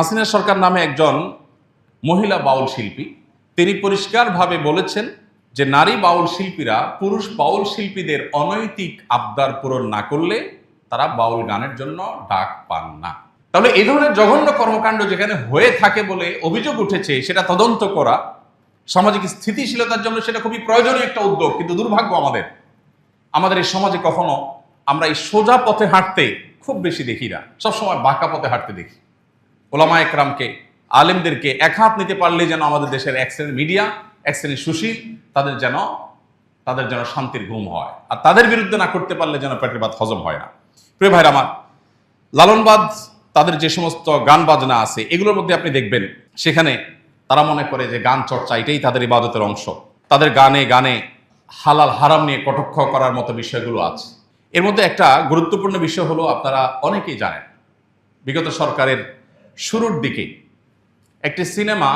হাসিনা সরকার নামে একজন মহিলা বাউল শিল্পী। তিনি পরিষ্কারভাবে বলেছেন যে নারী বাউল শিল্পীরা পুরুষ বাউল শিল্পীদের অনৈতিক আবদার পূরণ না করলে তারা বাউল গানের জন্য ডাক পান না। তাহলে এই ধরনের জঘন্য কর্মকাণ্ড যেখানে হয়ে থাকে বলে অভিযোগ উঠেছে, সেটা তদন্ত করা সামাজিক স্থিতিশীলতার জন্য সেটা খুবই প্রয়োজনীয় একটা উদ্যোগ, কিন্তু দুর্ভাগ্য আমাদের। আমাদের এই সমাজে কখনো আমরা এই সোজা পথে হাঁটতে খুব বেশি দেখি না, সবসময় বাঁকা পথে হাঁটতে দেখি। ওলামা একরামকে, আলেমদেরকে এক হাত নিতে পারলে যেন আমাদের দেশের এক শ্রেণির মিডিয়া, এক শ্রেণির সুশীল, তাদের যেন তাদের যেন শান্তির ঘুম হয়। আর তাদের বিরুদ্ধে না করতে পারলে যেন পেটের হজম হয় না। প্রিয় ভাইরা আমার, লালনবাদ, তাদের যে সমস্ত গান বাজনা আছে, এগুলোর মধ্যে আপনি দেখবেন, সেখানে তারা মনে করে যে গান চর্চা, এটাই তাদের ইবাদতের অংশ। তাদের গানে গানে হালাল হারাম নিয়ে কটক্ষ করার মতো বিষয়গুলো আছে। এর মধ্যে একটা গুরুত্বপূর্ণ বিষয় হলো, আপনারা অনেকেই জানেন, বিগত সরকারের শুরুর দিকে একটি সিনেমা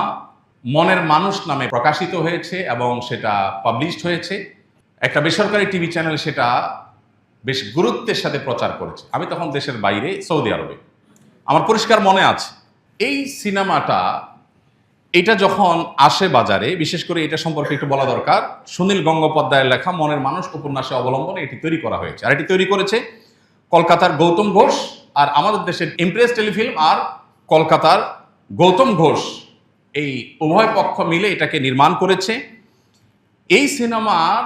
মনের মানুষ নামে প্রকাশিত হয়েছে এবং সেটা পাবলিশড হয়েছে। একটা বেসরকারি টিভি চ্যানেল সেটা বেশ গুরুত্বের সাথে প্রচার করেছে। আমি তখন দেশের বাইরে, সৌদি আরবে। আমার পরিষ্কার মনে আছে, এই সিনেমাটা, এটা যখন আসে বাজারে, বিশেষ করে এটা সম্পর্কে একটু বলা দরকার, সুনীল গঙ্গোপাধ্যায়ের লেখা মনের মানুষ উপন্যাসে অবলম্বনে এটি তৈরি করা হয়েছে। আর এটি তৈরি করেছে কলকাতার গৌতম ঘোষ আর আমাদের দেশের ইমপ্রেস টেলিফিল্ম আর কলকাতার গৌতম ঘোষ এই উভয় পক্ষ মিলে এটাকে নির্মাণ করেছে। এই সিনেমার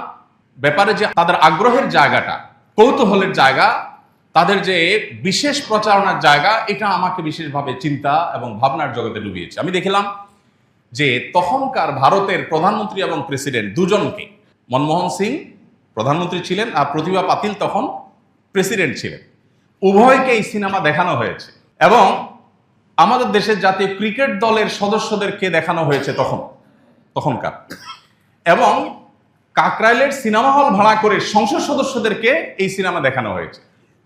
ব্যাপারে যে তাদের আগ্রহের জায়গাটা, কৌতূহলের জায়গা, তাদের যে বিশেষ প্রচারণার জায়গা, এটা আমাকে বিশেষভাবে চিন্তা এবং ভাবনার জগতে ডুবিয়েছে। আমি দেখলাম যে তখনকার ভারতের প্রধানমন্ত্রী এবং প্রেসিডেন্ট দুজনকে, মনমোহন সিং প্রধানমন্ত্রী ছিলেন আর প্রতিভা পাতিল তখন প্রেসিডেন্ট ছিলেন। উভয়কে এই সিনেমা দেখানো হয়েছে এবং আমাদের দেশের জাতীয় ক্রিকেট দলের সদস্যদেরকে দেখানো হয়েছে তখন? তখনকার। এবং কাকরাইলের সিনেমা হল ভাড়া করে সংসদ সদস্যদেরকে এই সিনেমা দেখানো হয়েছে?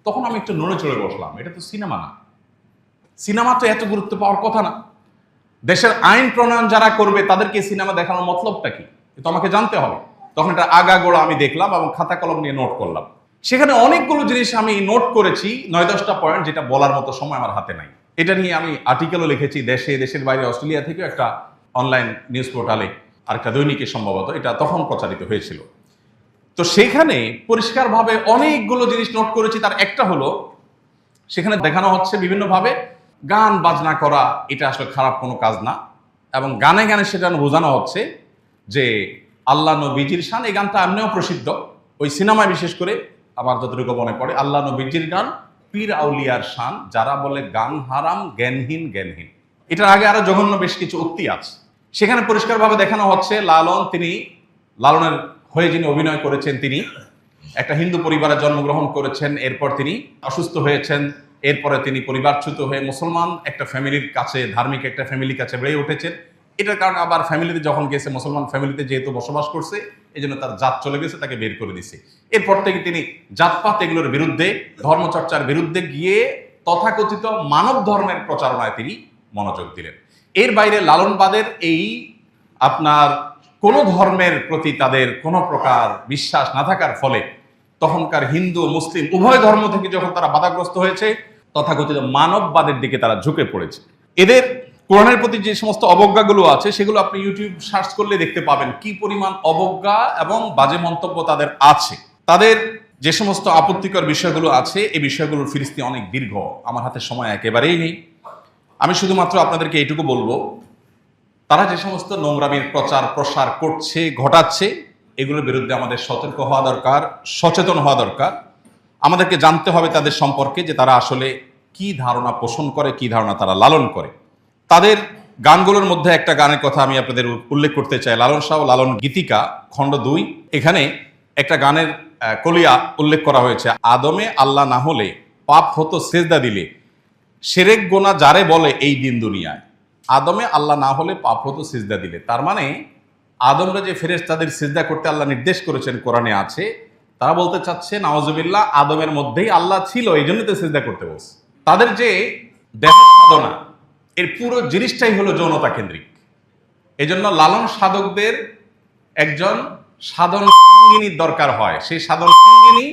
তখন আমি একটু নড়ে চড়ে বসলাম। এটা তো সিনেমা না। সিনেমা তো এত গুরুত্ব পাওয়ার কথা না। দেশের আইন প্রণয়ন যারা করবে, তাদেরকে সিনেমা দেখানোর মতলবটা কি? তো আমাকে জানতে হবে। তখন এটা আগা গোড়া আমি দেখলাম এবং খাতা কলম নিয়ে নোট করলাম। সেখানে অনেকগুলো জিনিস আমি নোট করেছি, নয় দশটা পয়েন্ট, যেটা বলার মতো সময় আমার হাতে নাই। এটা নিয়ে আমি আর্টিকেলও লিখেছি, দেশে, দেশের বাইরে, অস্ট্রেলিয়া থেকেও একটা অনলাইন নিউজ পোর্টালে আর একটা দৈনিকে সম্ভবত এটা তখন প্রচারিত হয়েছিল। তো সেখানে পরিষ্কারভাবে অনেকগুলো জিনিস নোট করেছি, তার একটা হলো, সেখানে দেখানো হচ্ছে বিভিন্নভাবে গান বাজনা করা, এটা আসলে খারাপ কোনো কাজ না। এবং গানে গানে সেটা বোঝানো হচ্ছে যে আল্লাহ নবীজির শান, এই গানটা এমনিও প্রসিদ্ধ। ওই সিনেমায় বিশেষ করে, আমার যতটুকু মনে পড়ে, আল্লাহ নবীজির গান পীর আউলিয়ার শান, যারা বলে গান হারাম, জ্ঞানহীন জ্ঞানহীন। এটার আগে আরও জঘন্য বেশ কিছু উক্তি আছে। সেখানে পরিষ্কারভাবে দেখানো হচ্ছে, লালন তিনি, লালনের হয়ে যিনি অভিনয় করেছেন তিনি, একটা হিন্দু পরিবারে জন্মগ্রহণ করেছেন, এরপর তিনি অসুস্থ হয়েছেন, এরপরে তিনি পরিবারচ্যুত হয়ে মুসলমান একটা ফ্যামিলির কাছে, ধার্মিক একটা ফ্যামিলির কাছে বেড়ে উঠেছেন। এটার কারণে আবার ফ্যামিলিতে যখন গেছে, মুসলমান ফ্যামিলিতে যেহেতু বসবাস করছে এই জন্য তার জাত চলে গেছে, তাকে বের করে দিছে। এরপর থেকে তিনি জাতপাত এগুলোর বিরুদ্ধে, ধর্মচর্চার বিরুদ্ধে গিয়ে তথাকথিত মানব ধর্মের প্রচারণায় তিনি মনোযোগ দিলেন। এর বাইরে লালনবাদের এই আপনার কোনো ধর্মের প্রতি তাদের কোনো প্রকার বিশ্বাস না থাকার ফলে তখনকার হিন্দু, মুসলিম উভয় ধর্ম থেকে যখন তারা বাধাগ্রস্ত হয়েছে, তথাকথিত মানববাদের দিকে তারা ঝুঁকে পড়েছে। এদের কোরআনের প্রতি যে সমস্ত অবজ্ঞাগুলো আছে, সেগুলো আপনি ইউটিউব সার্চ করলে দেখতে পাবেন কি পরিমাণ অবজ্ঞা এবং বাজে মন্তব্য তাদের আছে। তাদের যে সমস্ত আপত্তিকর বিষয়গুলো আছে, এই বিষয়গুলোর ফিরিস্তি অনেক দীর্ঘ। আমার হাতে সময় একেবারেই নেই। আমি শুধুমাত্র আপনাদেরকে এইটুকু বলব, তারা যে সমস্ত নোংরামির প্রচার প্রসার করছে, ঘটাচ্ছে, এগুলোর বিরুদ্ধে আমাদের সতর্ক হওয়া দরকার, সচেতন হওয়া দরকার। আমাদেরকে জানতে হবে তাদের সম্পর্কে যে তারা আসলে কি ধারণা পোষণ করে, কি ধারণা তারা লালন করে। তাদের গানগুলোর মধ্যে একটা গানের কথা আমি আপনাদের উল্লেখ করতে চাই। লালন শাহ লালন গীতিকা, খণ্ড দুই। এখানে একটা গানের কলিয়া উল্লেখ করা হয়েছে। আদমে আল্লাহ না হলে পাপ হতো সেজদা দিলে। সেরেক গোনা যারে বলে এই দিন দুনিয়ায়। আদমে আল্লাহ না হলে পাপ হতো সিজদা দিলে। তার মানে আদমরা যে ফেরেস তাদের সিজদা করতে আল্লাহ নির্দেশ করেছেন কোরআনে আছে, তারা বলতে চাচ্ছে নওয়াজবিল্লাহ আদমের মধ্যেই আল্লাহ ছিল, এই জন্য তো সিজদা করতে বলছে। তাদের যে দেহ সাধনা এর পুরো জিনিসটাই হলো যৌনতা কেন্দ্রিক। এজন্য লালন সাধকদের একজন সাধন সঙ্গিনীর দরকার হয়। সেই সাধন সঙ্গিনী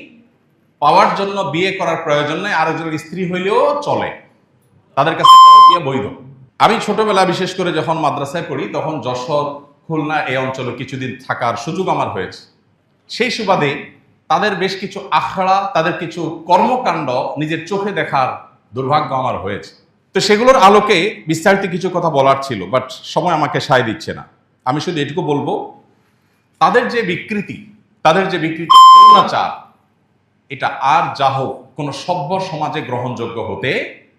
পাওয়ার জন্য বিয়ে করার প্রয়োজন নেই, আরেকজনের স্ত্রী হইলেও চলে। তাদের কাছে বৈধ আমি ছোটবেলা বিশেষ করে যখন মাদ্রাসায় পড়ি, তখন যশোর, খুলনা এই অঞ্চলে কিছুদিন থাকার সুযোগ আমার হয়েছে। সেই সুবাদে তাদের বেশ কিছু আখড়া, তাদের কিছু কর্মকাণ্ড নিজের চোখে দেখার দুর্ভাগ্য আমার হয়েছে। তো সেগুলোর আলোকে বিস্তারিত কিছু কথা বলার ছিল বাট সময় আমাকে সায় দিচ্ছে না। আমি শুধু এটুকু বলব, তাদের যে বিকৃতি, তাদের যে বিকৃতি যৌনাচার এটা আর যা হোক, কোনো সভ্য সমাজে গ্রহণযোগ্য হতে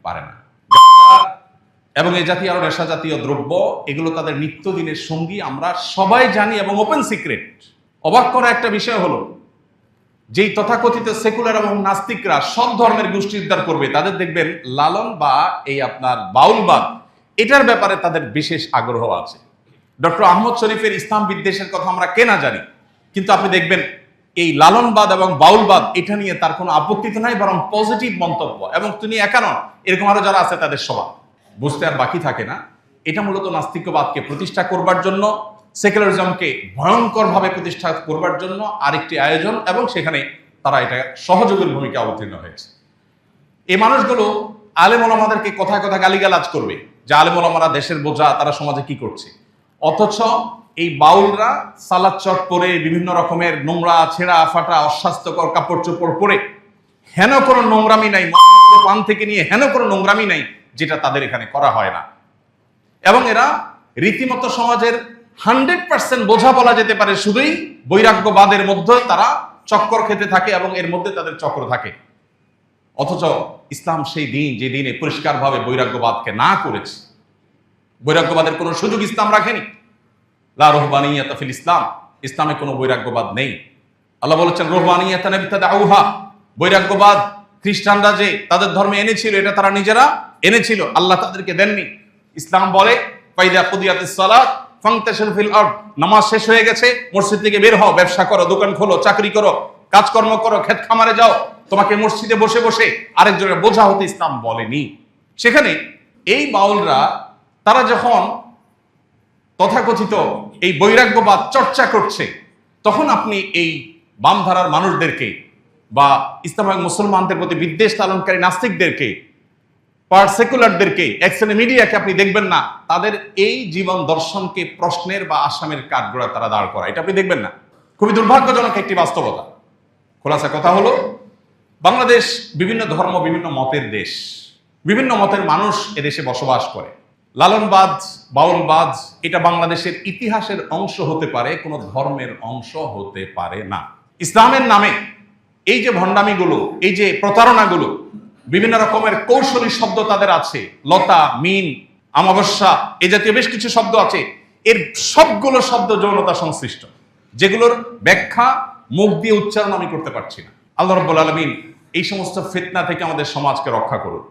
পারে না। এবং এই জাতীয় আরও নেশা জাতীয় দ্রব্য, এগুলো তাদের নিত্যদিনের সঙ্গী, আমরা সবাই জানি, এবং ওপেন সিক্রেট অবাক করা একটা বিষয় হলো যেই তথাকথিত সেকুলার এবং নাস্তিকরা সব ধর্মের গোষ্ঠী উদ্ধার করবে, তাদের দেখবেন লালন বা এই আপনার বাউলবাদ, এটার ব্যাপারে তাদের বিশেষ আগ্রহ আছে। ডক্টর আহমদ শরীফের ইসলাম বিদ্বেষের কথা আমরা কেনা জানি, কিন্তু আপনি দেখবেন এই লালনবাদ এবং বাউলবাদ, এটা নিয়ে তার কোনো আপত্তি তো নাই, বরং পজিটিভ মন্তব্য, এবং তিনি একা নন, এরকম আরও যারা আছে তাদের সবার বুঝতে আর বাকি থাকে না। এটা মূলত নাস্তিকবাদকে প্রতিষ্ঠা করবার জন্য সেকুলারিজমকে ভয়ঙ্করভাবে প্রতিষ্ঠা করবার জন্য আরেকটি আয়োজন এবং সেখানে তারা এটা সহযোগীর ভূমিকা অবতীর্ণ হয়েছে। এই মানুষগুলো আলেম ওলামাদেরকে কথায় কথা গালিগালাজ করবে যে আলেম ওলামারা দেশের বোঝা, তারা সমাজে কি করছে? অথচ এই বাউলরা সালাদ চট পরে বিভিন্ন রকমের নোংরা, ছেঁড়া, ফাটা, অস্বাস্থ্যকর কাপড় চোপড় পরে হেন কোনো নোংরামি নাই পান থেকে নিয়ে হেন কোনো নোংরামি নাই, যেটা তাদের এখানে করা হয় না। এবং এরা রীতিমতো সমাজের হান্ড্রেড পার্সেন্ট বোঝা বলা যেতে পারে শুধুই বৈরাগ্যবাদের মধ্যে তারা চক্কর খেতে থাকে এবং এর মধ্যে তাদের চক্র থাকে। অথচ ইসলাম সেই দিন যে দিনে পরিষ্কারভাবে বৈরাগ্যবাদকে না করেছে। বৈরাগ্যবাদের কোনো সুযোগ ইসলাম রাখেনি। লা রহবানিয়াত ফিল ইসলাম, ইসলামে কোনো বৈরাগ্যবাদ নেই। আল্লাহ বলেছেন রহবানিয়া রহবানিয়াত আউহা বৈরাগ্যবাদ খ্রিস্টানরা যে তাদের ধর্মে এনেছিল, এটা তারা নিজেরা এনেছিল, আল্লাহ তাদেরকে দেননি। ইসলাম বলে, ফাইদা কুদিয়াতিস সালাত ফাংতাশিল ফিল আরদ নামাজ শেষ হয়ে গেছে, মসজিদ থেকে বের হও, ব্যবসা করো, দোকান খোলো, চাকরি করো, কাজকর্ম করো, ক্ষেত খামারে যাও, তোমাকে মসজিদে বসে বসে আরেকজনের বোঝা হতে ইসলাম বলেনি। সেখানে এই বাউলরা, তারা যখন তথাকথিত এই বৈরাগ্যবাদ চর্চা করছে, তখন আপনি এই বামধারার মানুষদেরকে বা ইসলাম মুসলমানদের প্রতি বিদ্বেষ লালনকারী নাস্তিকদেরকে পার সেকুলারদেরকে এক্সেনে মিডিয়াকে আপনি দেখবেন না। তাদের এই জীবন দর্শনকে প্রশ্নের বা আসামের কাঠগোড়া তারা দাঁড় করা এটা আপনি দেখবেন না। খুবই দুর্ভাগ্যজনক একটি বাস্তবতা। খোলাসা কথা হলো, বাংলাদেশ বিভিন্ন ধর্ম, বিভিন্ন মতের দেশ। বিভিন্ন মতের মানুষ এদেশে বসবাস করে। লালনবাদ বাউলবাদ এটা বাংলাদেশের ইতিহাসের অংশ হতে পারে, কোনো ধর্মের অংশ হতে পারে না। ইসলামের নামে এই যে ভণ্ডামিগুলো, এই যে প্রতারণাগুলো বিভিন্ন রকমের কৌশলী শব্দ তাদের আছে। লতা, মিন আমাবস্যা এ জাতীয় বেশ কিছু শব্দ আছে। এর সবগুলো শব্দ যৌনতা সংশ্লিষ্ট। যেগুলোর ব্যাখ্যা, মুখ দিয়ে উচ্চারণ আমি করতে পারছি না। আল্লাহ রব্বুল আলমিন এই সমস্ত ফিতনা থেকে আমাদের সমাজকে রক্ষা করুন।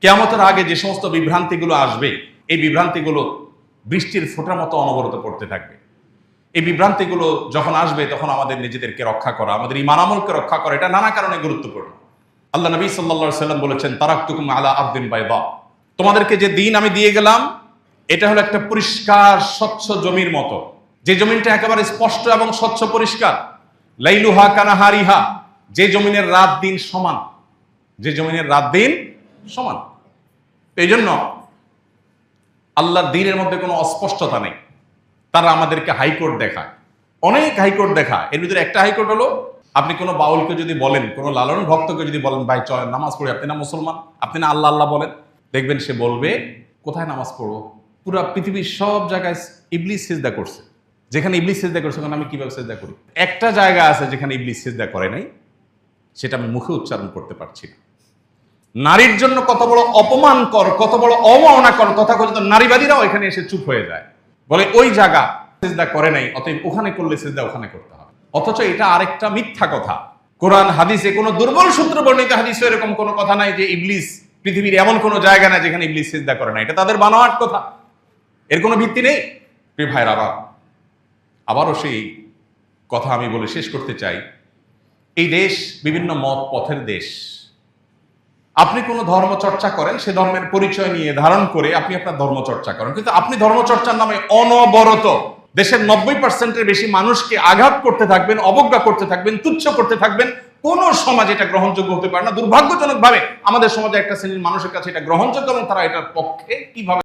কেয়ামতের আগে যে সমস্ত বিভ্রান্তিগুলো আসবে, এই বিভ্রান্তিগুলো বৃষ্টির ফোঁটার মতো অনবরত পড়তে থাকবে। এই বিভ্রান্তিগুলো যখন আসবে, তখন আমাদের নিজেদেরকে রক্ষা করা, আমাদের ইমান আমলকে রক্ষা করা, এটা নানা কারণে গুরুত্বপূর্ণ। আল্লাহ নবী সাল্লা সাল্লাম বলেছেন তারাক তুকুম আলা আবদিন বাইদা। তোমাদেরকে যে দিন আমি দিয়ে গেলাম, এটা হলো একটা পরিষ্কার, স্বচ্ছ জমির মতো। যে জমিনটা একেবারে স্পষ্ট এবং স্বচ্ছ পরিষ্কার। লাইলুহা কানাহারিহা, যে জমিনের রাত দিন সমান। যে জমিনের রাত দিন সমান। এই জন্য আল্লাহর দিনের মধ্যে কোনো অস্পষ্টতা নেই। তারা আমাদেরকে হাইকোর্ট দেখায়। অনেক হাইকোর্ট দেখায়। এর ভিতরে একটা হাইকোর্ট হলো আপনি কোনো বাউলকে যদি বলেন, কোনো লালন ভক্তকে যদি বলেন, ভাই চয় নামাজ পড়ি, আপনি না মুসলমান? আপনি না আল্লাহ আল্লাহ বলেন? দেখবেন সে বলবে, কোথায় নামাজ পড়ব? পুরো পৃথিবীর সব জায়গায় ইবলিস সিজদা করছে। যেখানে ইবলিস সিজদা করছে, ওখানে আমি কীভাবে সিজদা করি? একটা জায়গা আছে যেখানে ইবলিস সিজদা করে নাই, সেটা আমি মুখে উচ্চারণ করতে পারছি না। নারীর জন্য কত বড় অপমানকর কত বড় অবমাননাকর তথাকথিত নারীবাদীরাও এখানে এসে চুপ হয়ে যায়। বলে, ওই জায়গা সেজদা করে নাই, অতএব ওখানে করলে সেজদা ওখানে করতে হবে। অথচ এটা আরেকটা মিথ্যা কথা। কোরআন, হাদিসে কোনো দুর্বল সূত্র বর্ণিত হাদিসে এরকম কোনো কথা নাই যে ইবলিস পৃথিবীর এমন কোনো জায়গা নাই যেখানে ইবলিস সেজদা করে না। এটা তাদের বানোয়াট কথা। এর কোনো ভিত্তি নেই? প্রিয় ভাইয়ের আবার, আবারও সেই কথা আমি বলে শেষ করতে চাই। এই দেশ বিভিন্ন মত পথের দেশ। আপনি কোনো ধর্ম চর্চা করেন, সে ধর্মের পরিচয় নিয়ে ধারণ করে আপনি আপনার ধর্ম চর্চা করেন। কিন্তু আপনি ধর্মচর্চার নামে অনবরত দেশের নব্বই পার্সেন্টের বেশি মানুষকে আঘাত করতে থাকবেন, অবজ্ঞা করতে থাকবেন, তুচ্ছ করতে থাকবেন, কোন সমাজ এটা গ্রহণযোগ্য হতে পারে না। দুর্ভাগ্যজনকভাবে আমাদের সমাজে একটা শ্রেণির মানুষের কাছে এটা গ্রহণযোগ্য এবং তারা এটার পক্ষে কীভাবে